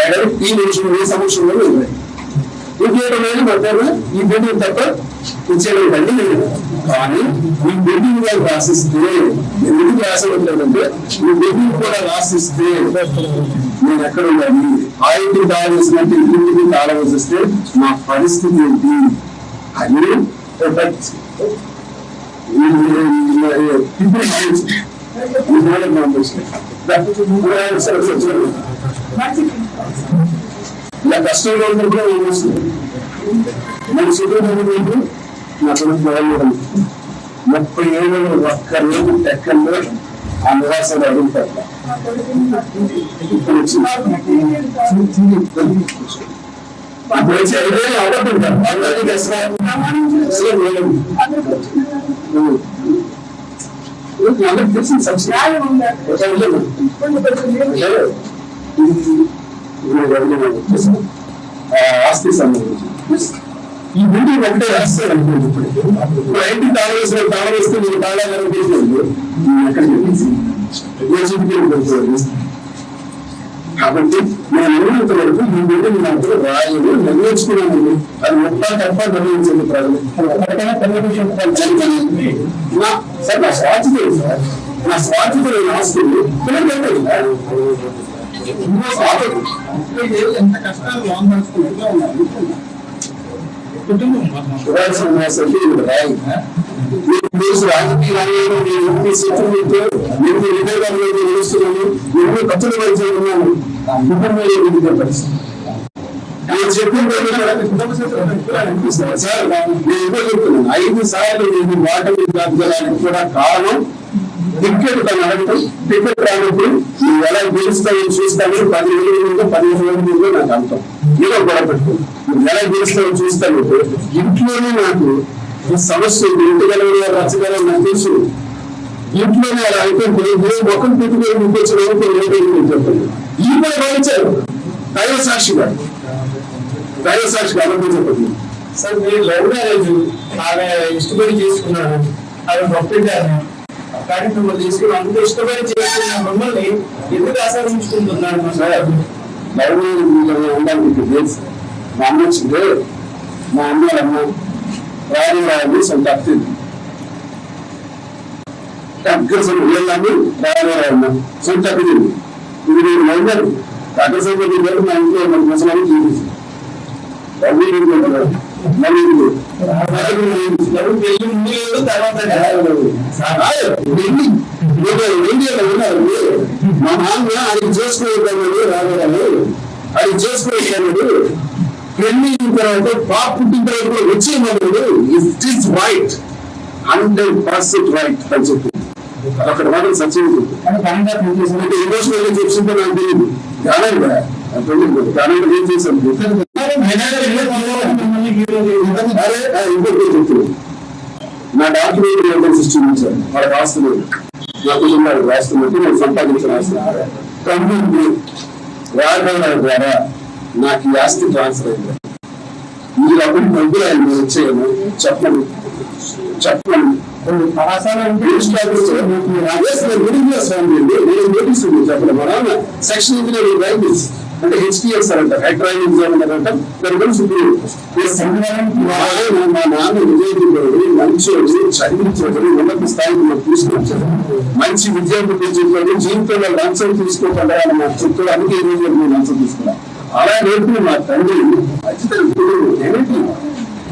రాయడం ఈ నిమిషం ఏ సమస్యలో ఉంది. ఇంకేయడం అనేది ఈ బిల్డింగ్ తప్ప ఇచ్చేయడం కండి లేదు. కానీ ఈ బిల్డింగ్ గారు రాసిస్తే ఎందుకు రాసవట్లేదంటే ఈ బిల్డింగ్ కూడా రాసిస్తే నేను ఎక్కడ ఉండాలి ఆయుధం కావాల్సినట్టు ఇంటికి కావాల్సి వస్తే నా పరిస్థితి ఏంటి? అని ఒక ఇప్పుడు ఇలా కష్టంలో ఉన్నప్పుడు ఏం వస్తుంది మన సుఖంలో నా కొడుకు బాగుండదు ముప్పై ఏళ్ళు ఒక్క రోజు టెక్కల్లో ఆ నివాసాలు అడుగుతారు ఇప్పుడు వచ్చింది అందరికీ లేదు. అందరికి తెలిసింది ఆస్తి సంబంధించి. ఈ బిల్డింగ్ ఒకటే రాస్తారు అనుకోండి ఇప్పుడు ఇప్పుడు ఐటీ తాళవేసిన తాళవేస్తే మీరు తాళాలని తెలియదు ఎక్కడికి ఏ కాబట్టి నేను ఉన్నంత వరకు ఈ బిల్డింగ్ నాకు రాయలు నిర్ణయించుకున్నాను అది మొత్తం తప్ప నిర్ణయించింది ప్రజలు. నా సార్ నా స్వాతి నా స్వాతి లేని ఆస్తులు పిల్లలు ఎంత కష్టాలు లాంగ్ ఉన్నారు కుటుంబం చూడాల్సిన మోసండి మీరు రాజకీయాలు మీరు ఎంపీ సెక్యూరిటీ మీరు వివేకాలు తెలుస్తున్నాను ఎన్నో ఖర్చులు కుటుంబంలో ఎదుగుతున్న పరిస్థితి నేను చెప్పిన సార్ నేను చెప్తున్నాను ఐదు సార్లు నేను కూడా కారణం టికెట్ తను అడగటం టికెట్ ఎలా గెలుస్తావు చూస్తాను పది వేల ముందు పదిహేను వేల ముందు నాకు అంతం ఏదో గొడవ పెట్టుకో ఎలా గెలుస్తావు చూస్తాను ఇంట్లోనే నాకు ఈ సమస్య ఉంది. ఇంటిగలవరు నాకు తెలుసు ఇంట్లోనే అలా అనుకుంటే నేను ముఖం పెట్టుకొని ముగ్గొచ్చిన చెప్పండి ఈ కూడా భావించారు దైవ సాక్షిగా దైవ సాక్షిగా అబద్ధం చెప్పండి సార్ మీరు లవ్ మ్యారేజ్ ఆమె ఇష్టపడి చేసుకున్నాను ఆమె గొప్పింటాను మిమ్మల్ని తీసుకుని అంత ఇష్టపడి చేసుకున్న మిమ్మల్ని ఎందుకు ఆశ్రయించుకుంటున్నాను మా సార్ లైబ్రరీ ఉండాలి మీకు తెలుసు మా అమ్మ వచ్చింది మా అమ్మ అమ్మ రాని రాని సొంత అత్తింది సొంత వెళ్ళాము రాని రాయమ్మ సొంత అత్తింది ఇది నేను వెళ్ళాను మా ఇంట్లో మన ముసలాన్ని చూపించి అవి మా నాన్న అది చేసుకోవద్దామని రాబోదాము అది చేసుకోవద్దామని పెళ్ళి తర్వాత పాప పుట్టిన తర్వాత వచ్చే మొదలు it is right hundred percent right అని చెప్పి అక్కడ మాత్రం సత్యం ఉంది. అంటే ఎమోషనల్గా చెప్తుంటే నాకు తెలియదు కానీ కూడా కానీ ఏం చేశాను నా డాక్యుమెంట్ ఏంటో సృష్టించాను వాళ్ళ రాస్తున్నారు నా కుటుంబానికి రాస్తున్నట్టు నేను సంపాదించిన ఆస్తి. కంపెనీ రాజధాని ద్వారా నాకు ఈ ఆస్తి ట్రాన్స్ఫర్ అయింది. మీరు అప్పుడు డబ్బులు ఆయన మీరు వచ్చేయను చెప్పండి. చెప్పండి. Section engineering railways. అంటే హెచ్టిఎస్ అంటారు. హైడ్రాయిల్ ఎగ్జామినర్ అంటారు. దాని గురించి సుప్రీం మా నాన్న విజయదుడు మంచోడు చదివించాడు ఉన్నత స్థాయికి మాకు తీసుకొచ్చాడు. మంచి విద్యార్థి చెప్పాడు జీవితంలో లంచం తీసుకోకుండా ఆయన మాకు చెప్తాడు అందుకే ఈ రోజు నేను లంచం తీసుకున్నాను అలా నేర్పిన మా తండ్రి ఖచ్చితంగా ఏమిటి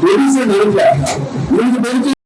తెలిసే నేర్పా మీకు తెలిసి